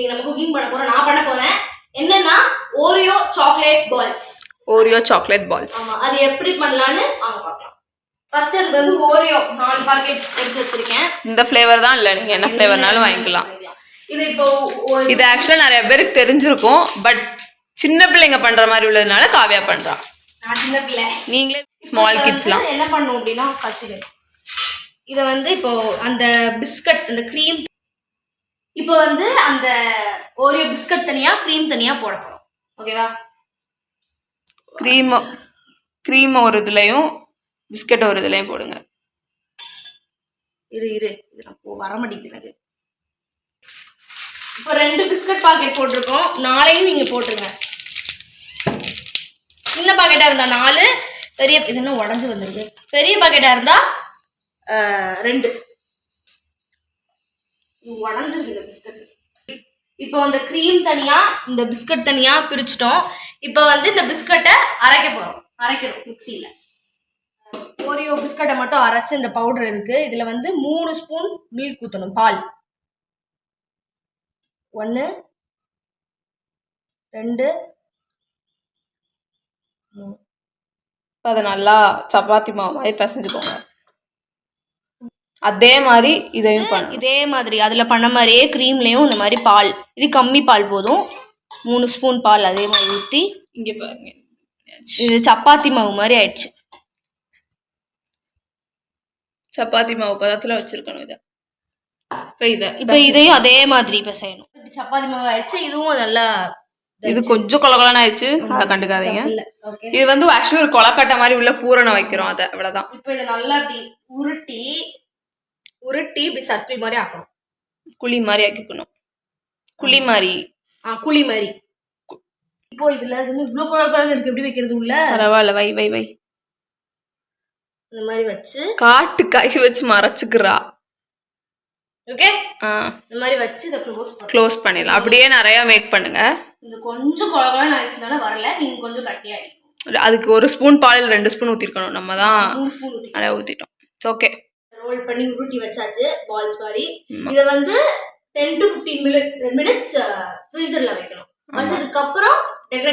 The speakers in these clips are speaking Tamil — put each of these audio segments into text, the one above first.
இன்னைக்கு நம்ம குக்கிங் பண்ண போறோம். நான் பண்ண போறேன். என்னன்னா Oreo chocolate balls Oreo chocolate balls அது எப்படி பண்ணலாம்னு வாங்க பார்க்கலாம். ஃபர்ஸ்ட் இது வந்து ஓரியோ நாலு பாக்கெட் எடுத்து வச்சிருக்கேன். இந்த ஃப்ளேவர் தான் இல்லை. நீங்கள் என்ன ஃப்ளேவர்னாலும் வாங்கிக்கலாம். இது இப்போ இது ஆக்சுவலாக நிறைய பேருக்கு தெரிஞ்சிருக்கும். பட் சின்ன பிள்ளைங்க பண்ணுற மாதிரி உள்ளதுனால காவியா பண்ணுறான் சின்ன பிள்ளை. நீங்களே ஸ்மால் கிட்ஸ்லாம் என்ன பண்ணும் அப்படின்னா கத்திரு. இதை வந்து இப்போ அந்த பிஸ்கட் அந்த க்ரீம் இப்போ வந்து அந்த ஓரியோ பிஸ்கட் தனியா க்ரீம் தனியா போட போறோம். ஓகேவா க்ரீம் க்ரீம் ஒரு இதுலையும் பிஸ்கட் ஒரு இதுலையும் போடுங்க. இரு இரு. இதெல்லாம் போ வர மாட்டேங்குது இப்போ ரெண்டு பிஸ்கட் பாக்கெட் போட்டிருக்கோம். நாளையும் நீங்க போட்டுருங்க. சின்ன பாக்கெட்டா இருந்தா நாலு பெரிய இது என்ன உடஞ்சு வந்துருக்கு? பெரிய பாக்கெட்டா இருந்தா ஆஹ், ரெண்டு. இது உடஞ்சிருக்கு இந்த பிஸ்கட் இப்போ அந்த க்ரீம் தனியா இந்த பிஸ்கட் தனியா பிரிச்சிட்டோம். இப்போ வந்து இந்த பிஸ்கட்டை அரைக்க போறோம். அரைக்கணும் மிக்சியில. ஓரியோ பிஸ்கட்டை மட்டும் அரைச்சு இந்த பவுடர் இருக்கு. இதுல வந்து மூணு ஸ்பூன் மில்க் ஊற்றணும் பால். ஒன்று ரெண்டு மூணு. அதை நல்லா சப்பாத்தி மாவு மாதிரி பிசைஞ்சுக்கோங்க. அதே மாதிரி இதையும் பண்ணு இதே மாதிரி அதில் பண்ண மாதிரியே க்ரீம்லேயும் இந்த மாதிரி பால் இது கம்மி பால் போதும். மூணு ஸ்பூன் பால் அதே மாதிரி ஊற்றி இங்கே பாருங்க. இது சப்பாத்தி மாவு மாதிரி ஆயிடுச்சு. சப்பாத்தி மாவு பதத்தில் வச்சிருக்கணும் இதை. இப்போ இதை இப்போ இதையும் அதே மாதிரி இப்போ செய்யணும் சப்பாத்தி மாவு ஆயிடுச்சு இதுவும் நல்லா இது கொஞ்சம் கொலகொலன்னு ஆயிடுச்சு. அதை கண்டுக்காதீங்க. இல்லை ஓகே. இது வந்து ஆக்சுவலி ஒரு கொலக்கட்டை மாதிரி உள்ள பூரணம் வைக்கிறோம் அதை அவ்வளோதான் இப்போ இதை நல்லா இப்படி உருட்டி உருட்டி இப்படி சர்க்கிள் மாதிரி ஆக்கணும். குழி மாதிரி ஆக்கிக்கணும். குழி மாதிரி. ஆ குழி மாதிரி. இப்போ இதுல இது இவ்வளோ குழப்பம் இருக்கு. எப்படி வைக்கிறது உள்ள? பரவாயில்ல வை வை வை. இந்த மாதிரி வச்சு. காட்டு கை வச்சு மறைச்சுக்கிறா. ஓகே இந்த மாதிரி வச்சு இதை க்ளோஸ் க்ளோஸ் பண்ணிடலாம். அப்படியே நிறைய மேக் பண்ணுங்க. இது கொஞ்சம் குழப்பம் ஆயிடுச்சுனால வரல. நீங்க கொஞ்சம் கட்டியாயிடும் அதுக்கு ஒரு ஸ்பூன் பால் ரெண்டு ஸ்பூன் ஊற்றிருக்கணும் நம்ம தான் நிறைய ஊற்றிட்டோம் ஓகே ரோல் பண்ணி உருட்டி வச்சாச்சு பால்ஸ் மாதிரி. இதை வந்து ten to fifteen minutes minutes ஃப்ரீசர்ல வைக்கணும். வச்சதுக்கு அப்புறம்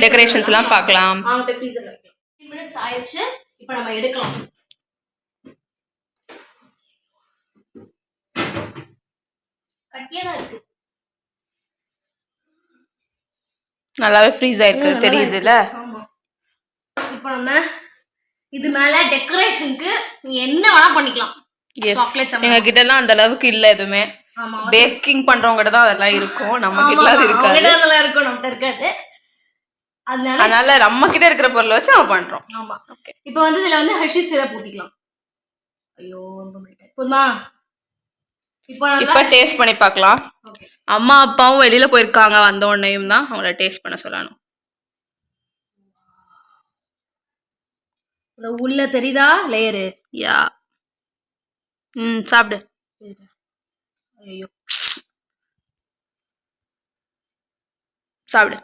டெக்கரேஷன்ஸ்லாம் பார்க்கலாம். போய் ஃப்ரீசர்ல வைக்கலாம் ஃபிஃப்டீன் மினிட்ஸ் ஆயிடுச்சு இப்போ நம்ம எடுக்கலாம். கட்டியா தான் இருக்கு. நல்லாவே ஃப்ரீஸ் ஆயிருக்கு தெரியுதுல்ல ஆமா. இப்போ நம்ம இது மேல டெக்கரேஷனுக்கு நீங்க என்ன வேணா பண்ணிக்கலாம். எங்க கிட்டலாம் அந்த அளவுக்கு இல்லை எதுவுமே. பேக்கிங் பண்றவங்க தான் அதெல்லாம் இருக்கும். நம்ம கிட்ட அது இருக்காது. அதெல்லாம் இருக்கும் நம்மகிட்ட இருக்காது. அதனால நம்ம கிட்ட இருக்கிற பொருளை வச்சு நம்ம பண்றோம். ஆமா. ஓகே இப்போ வந்து இதுல வந்து ஹர்ஷி சிரப் ஊத்திக்கலாம். ஐயோ போதுமா? இப்போ டேஸ்ட் பண்ணி பார்க்கலாம். அம்மா அப்பாவும் வெளியில போயிருக்காங்க. வந்த உடனேயும் தான் அவங்கள டேஸ்ட் பண்ண சொல்லணும். உள்ள தெரியுதா? லேயரு யா ம் சாப்பிடு. ஐயோ. சாப்பிடு.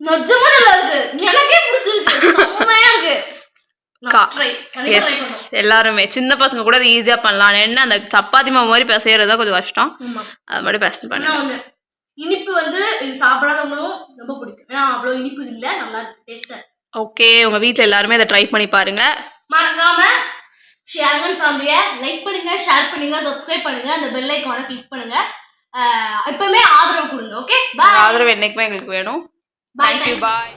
நிஜமா நல்லா இருக்கு. எனக்கே பிடிச்சிருக்கு. செம்மையா இருக்கு. எஸ். எல்லாருமே. சின்ன பசங்க கூட இது ஈஸியாக பண்ணலாம். என்ன அந்த சப்பாத்தி மாவு மாதிரி பிசையறது தான் கொஞ்சம் கஷ்டம். அது மாதிரி பெஸ்ட் பண்ணு. இனிப்பு வந்து சாப்பிடாதவங்களும் ரொம்ப பிடிக்கும். ஏன்னா அவ்வளோ இனிப்பு இல்ல. நல்லா இருக்கு. டேஸ்டா ஓகே உங்க வீட்டில் எல்லாருமே இதை ட்ரை பண்ணி பாருங்க. மறக்காம ஷேரகன் ஃபேமிலியை லைக் பண்ணுங்க ஷேர் பண்ணுங்க சப்ஸ்கிரைப் பண்ணுங்க அந்த பெல் ஐக்கானை கிளிக் பண்ணுங்க. எப்பவுமே ஆதரவு கொடுங்க ஓகே பாய் ஆதரவு என்னைக்குமே எங்களுக்கு வேணும். Thank you bye